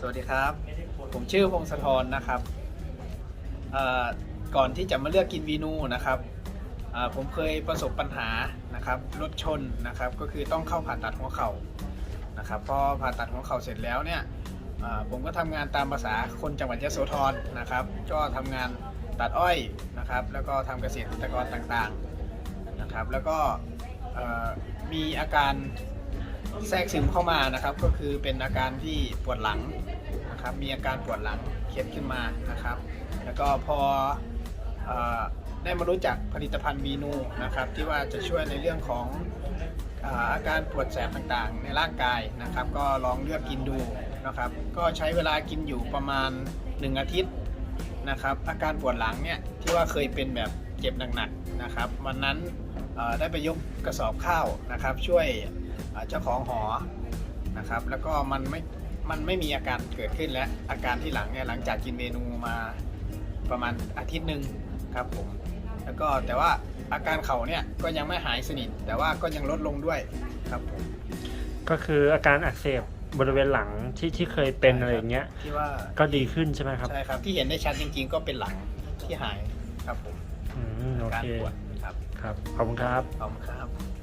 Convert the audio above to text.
สวัสดีครับ ผมชื่อพงศธรนะครับ ก่อนที่จะมาเลือกกินวีนูนะครับผมเคยประสบปัญหานะครับรถชนนะครับ ก็คือต้องเข้าผ่าตัดหัวเข่านะครับพอผ่าตัดหัวเข่าเสร็จแล้วเนี่ยผมก็ทำงานตามภาษาคนจังหวัดยะโสธรนะครับ ก็ทำงานตัดอ้อยนะครับ แล้วก็ทำเกษตรกรต่างๆนะครับ แล้วก็มีอาการ แทรกซึมเข้ามานะครับ ก็คือเป็นอาการที่ปวดหลังนะครับ มีอาการปวดหลังเขียนขึ้นมานะครับ แล้วก็พออได้มารู้จักผลิตภัณฑ์วีนูนะครับ ที่ว่าจะช่วยในเรื่องของอาการปวดแสบต่างๆ ในร่างกายนะครับ ก็ลองเลือกกินดูนะครับ ก็ใช้เวลากินอยู่ประมาณ 1 อาทิตย์นะครับ อาการปวดหลังเนี่ยที่ว่าเคยเป็นแบบเจ็บหนักๆนะครับ วันนั้นได้ไปยกกระสอบข้าวนะครับ ช่วย เจ้าของหอนะครับ แล้วก็มันไม่มันไม่มีอาการเกิดขึ้นแล้วอาการที่หลังเนี่ยหลังจากกินเมนูมาประมาณอาทิตย์หนึ่งครับผมแล้วก็แต่ว่าอาการเข่าเนี่ยก็ยังไม่หายสนิท แต่ว่าก็ยังลดลงด้วยครับผมก็คืออาการอักเสบบริเวณหลังที่ที่เคยเป็นอะไรอย่างเงี้ยที่ว่าก็ดีขึ้นใช่ไหมครับใช่ครับ ที่เห็นได้ชัดจริง ๆ ก็เป็นหลังที่หายครับผมอืมโอการเคปวดครับครับขอบคุณครับขอบคุณครับ